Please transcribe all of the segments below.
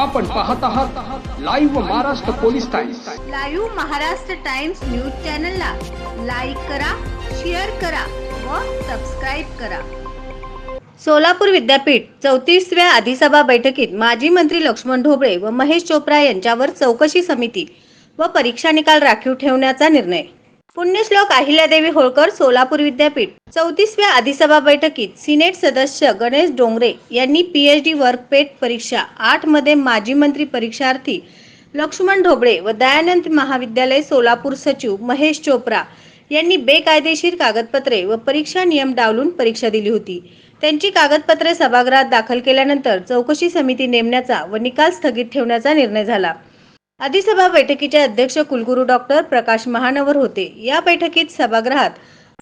आपण पाहत आहात live Maharashtra police Times live Maharashtra Times news चॅनलला लाईक करा शेअर करा व सबस्क्राईब करा. सोलापूर विद्यापीठ चौतीसव्या अधिसभा बैठकीत माजी मंत्री लक्ष्मण ढोबळे व महेश चोप्रा यांच्यावर चौकशी समिती व परीक्षा निकाल राखीव ठेवण्याचा निर्णय. पुण्यश्लोक अहिल्यादेवी होळकर सोलापूर विद्यापीठ. चौतीसव्या अधिसभा बैठकीत सिनेट सदस्य गणेश डोंगरे यांनी पी एच डी वर्कपेट परीक्षा आठमध्ये माजी मंत्री परीक्षार्थी लक्ष्मण ढोबळे व दयानंद महाविद्यालय सोलापूर सचिव महेश चोप्रा यांनी बेकायदेशीर कागदपत्रे व परीक्षा नियम डावलून परीक्षा दिली होती. त्यांची कागदपत्रे सभागृहात दाखल केल्यानंतर चौकशी समिती नेमण्याचा व निकाल स्थगित ठेवण्याचा निर्णय झाला. अधिसभा बैठकीचे अध्यक्ष कुलगुरू डॉक्टर प्रकाश महानवर होते. या बैठकीत सभागृहात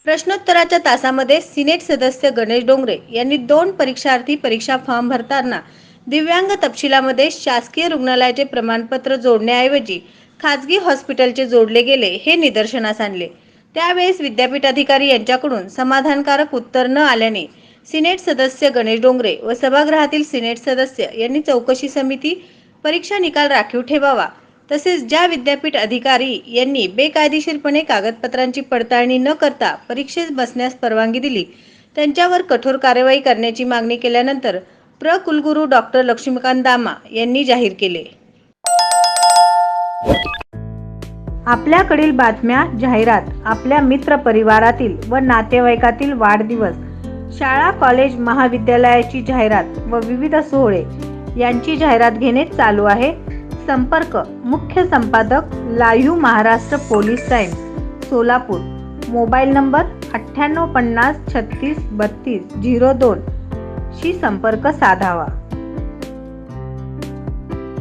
प्रश्नोत्तराच्या तासामध्ये सिनेट सदस्य गणेश डोंगरे यांनी दोन परीक्षार्थी परीक्षा फॉर्म भरताना दिव्यांग तपशिलामध्ये शासकीय रुग्णालयाचे प्रमाणपत्र जोडण्याऐवजी खाजगी हॉस्पिटलचे जोडले गेले हे निदर्शनास आणले. त्यावेळेस विद्यापीठ अधिकारी यांच्याकडून समाधानकारक उत्तर न आल्याने सिनेट सदस्य गणेश डोंगरे व सभागृहातील सिनेट सदस्य यांनी चौकशी समिती परीक्षा निकाल राखीव ठेवावा तसेच ज्या विद्यापीठ अधिकारी यांनी बेकायदेशीरपणे कागदपत्रांची पडताळणी न करता परीक्षेस बसण्यास परवानगी दिली त्यांच्यावर कठोर कारवाई करण्याची मागणी केल्यानंतर प्र कुलगुरू डॉक्टर लक्ष्मीकांत दामा यांनी जाहीर केले. आपल्याकडील बातम्या जाहिरात आपल्या मित्र परिवारातील व नातेवाईकातील वाढदिवस शाळा कॉलेज महाविद्यालयाची जाहिरात व विविध सोहळे यांची जाहिरात घेणे चालू आहे. संपर्क मुख्य संपादक live Maharashtra police time Solapur. Mobile number अठ्ठ्याण्णव पन्नास छत्तीस बत्तीस झिरो दोन. शी संपर्क साधावा.